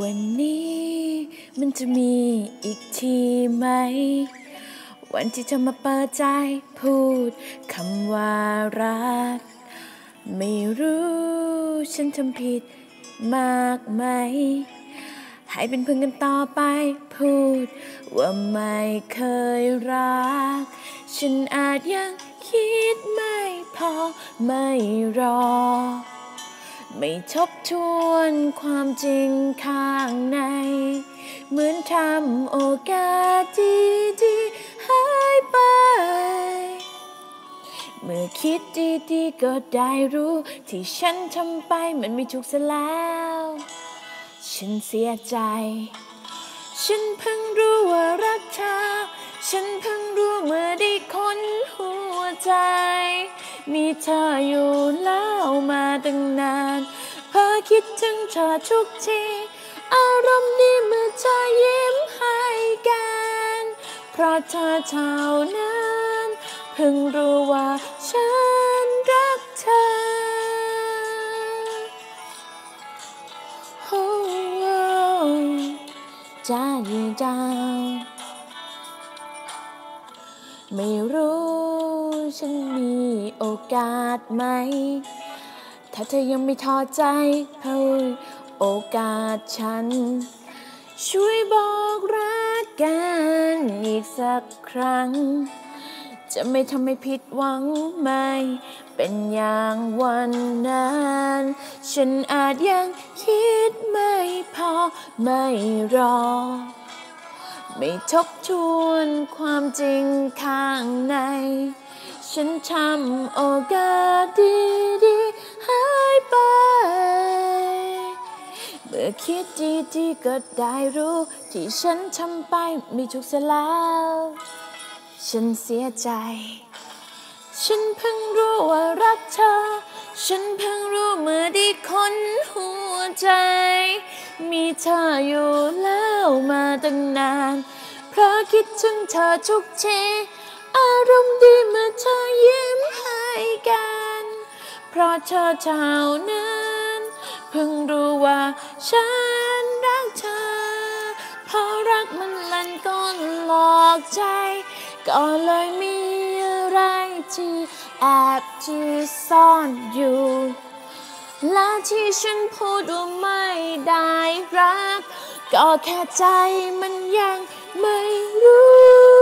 วันนี้มันจะมีอีกทีไหม วันที่จะมาเปิดใจพูดคำว่ารัก ไม่รู้ฉันทำผิดมากไหม ให้เป็นเพื่อนกันต่อไปพูด ว่าไม่เคยรัก ฉันอาจยังคิดไม่พอไม่รอ ไม่ทบทวนความจริงข้างใน เหมือนทำโอกาสดีๆหายไป เมื่อคิดดีๆก็ได้รู้ ที่ฉันทำไปมันไม่ถูกซะแล้ว ฉันเสียใจ ฉันเพิ่งรู้ว่ารักเธอ ฉันเพิ่งรู้เมื่อได้คนหัว ใจ มีเธออยู่แล้วมาตั้งนานเพอคิดถึงเธอทุกที อารมณ์ดีเมื่อเธอยิ้มให้กัน เพราะเธอเท่านั้น เพิ่งรู้ว่าฉันรักเธอโอ้โอ้จ้าดีจ้าไม่รู้ ฉันมีโอกาสไหม ถ้าเธอยังไม่ท้อใจเพื่อโอกาสฉัน ช่วยบอกรักกันอีกสักครั้ง จะไม่ทำให้ผิดหวังไม่ เป็นอย่างวันนั้น ฉันอาจยังคิดไม่พอไม่รอไม่ทบทวนความจริงข้างใน ฉันทำโอกาสดีๆหายไป เมื่อคิดดีๆก็ได้รู้ ที่ฉันทำไปไม่ถูกเสียแล้ว ฉันเสียใจ ฉันเพิ่งรู้ว่ารักเธอ ฉันเพิ่งรู้เมื่อได้คนหัวใจ มีเธออยู่แล้วมาตั้งนาน เพราะคิดถึงเธอทุกที อารมณ์ดีเมื่อเธอยิ้มให้กัน เพราะเธอเท่านั้นเพิ่งรู้ว่าฉันรักเธอ เพราะรักมันลันก้นหลอกใจ ก็เลยมีอะไรที่แอบที่ซ่อนอยู่และที่ฉันพูดว่าไม่ได้รัก ก็แค่ใจมันยังไม่รู้